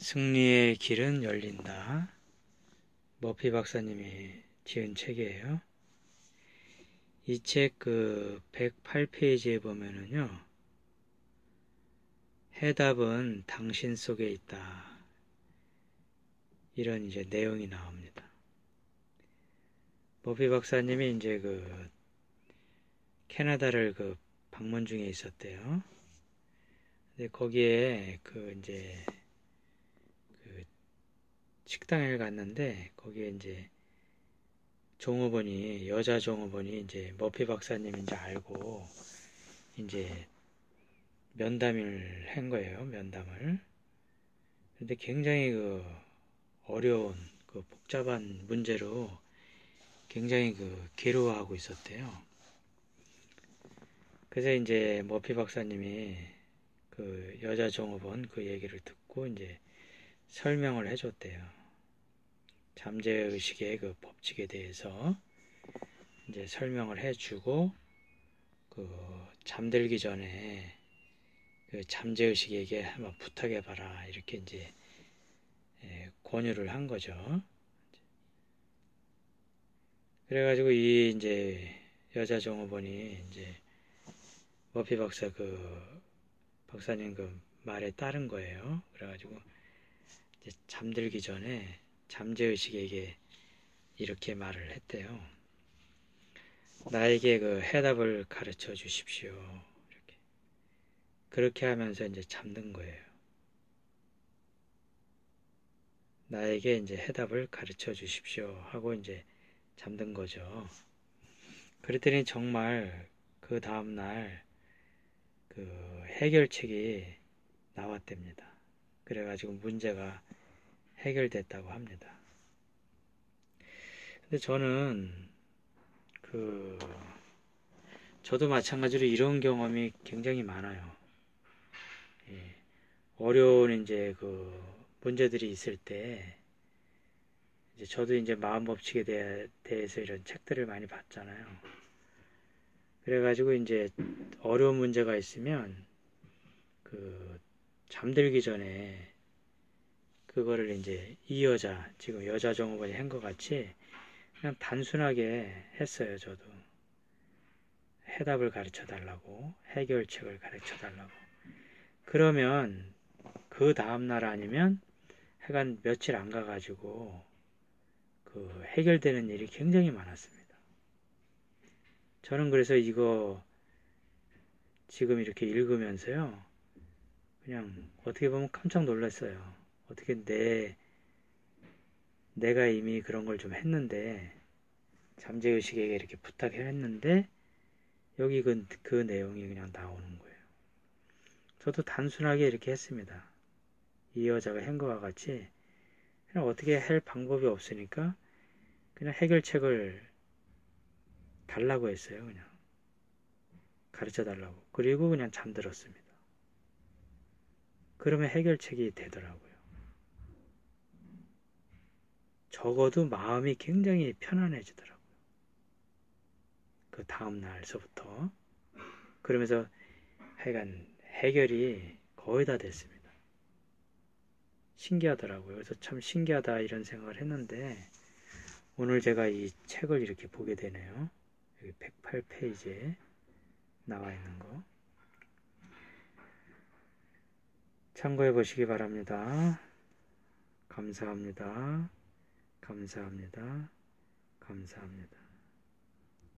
승리의 길은 열린다. 머피 박사님이 지은 책이에요. 이 책 그 108페이지에 보면은요. 해답은 당신 속에 있다. 이런 이제 내용이 나옵니다. 머피 박사님이 이제 그 캐나다를 그 방문 중에 있었대요. 근데 거기에 그 이제 그 식당에 갔는데 거기에 이제 종업원이 여자 종업원이 이제 머피 박사님인지 알고 이제 면담을 한 거예요. 면담을. 근데 굉장히 그 어려운 그 복잡한 문제로 굉장히 그 괴로워하고 있었대요. 그래서 이제 머피 박사님이 그 여자 종업원 그 얘기를 듣고 이제 설명을 해줬대요. 잠재의식의 그 법칙에 대해서 이제 설명을 해주고 그 잠들기 전에 그 잠재의식에게 한번 부탁해봐라 이렇게 이제 예, 권유를 한 거죠. 그래가지고 이 이제 여자 종업원이 이제 머피 박사 그 박사님 그 말에 따른 거예요. 그래가지고 잠들기 전에 잠재의식에게 이렇게 말을 했대요. 나에게 그 해답을 가르쳐 주십시오. 이렇게. 그렇게 하면서 이제 잠든 거예요. 나에게 이제 해답을 가르쳐 주십시오. 하고 이제 잠든 거죠. 그랬더니 정말 그 다음날 그 해결책이 나왔답니다. 그래가지고 문제가 해결됐다고 합니다. 근데 저는 그 저도 마찬가지로 이런 경험이 굉장히 많아요. 예, 어려운 이제 그 문제들이 있을 때 이제 저도 이제 마음 법칙에 대해, 대해서 이런 책들을 많이 봤잖아요. 그래가지고 이제 어려운 문제가 있으면 그 잠들기 전에 그거를 이제 이 여자 지금 여자 종업원이 한 것 같이 그냥 단순하게 했어요 저도 해답을 가르쳐 달라고 해결책을 가르쳐 달라고 그러면 그 다음날 아니면 해간 며칠 안 가가지고 그 해결되는 일이 굉장히 많았습니다. 저는 그래서 이거 지금 이렇게 읽으면서요. 그냥 어떻게 보면 깜짝 놀랐어요. 어떻게 내, 내가 이미 그런 걸 좀 했는데, 잠재의식에게 이렇게 부탁을 했는데, 여기 그, 그 내용이 그냥 나오는 거예요. 저도 단순하게 이렇게 했습니다. 이 여자가 한 것과 같이, 그냥 어떻게 할 방법이 없으니까, 그냥 해결책을 달라고 했어요, 그냥. 가르쳐 달라고. 그리고 그냥 잠들었습니다. 그러면 해결책이 되더라고요. 적어도 마음이 굉장히 편안해지더라고요. 그 다음 날서부터. 그러면서 하여간 해결이 거의 다 됐습니다. 신기하더라고요. 그래서 참 신기하다 이런 생각을 했는데 오늘 제가 이 책을 이렇게 보게 되네요. 여기 108페이지에 나와 있는 거. 참고해 보시기 바랍니다. 감사합니다. 감사합니다. 감사합니다.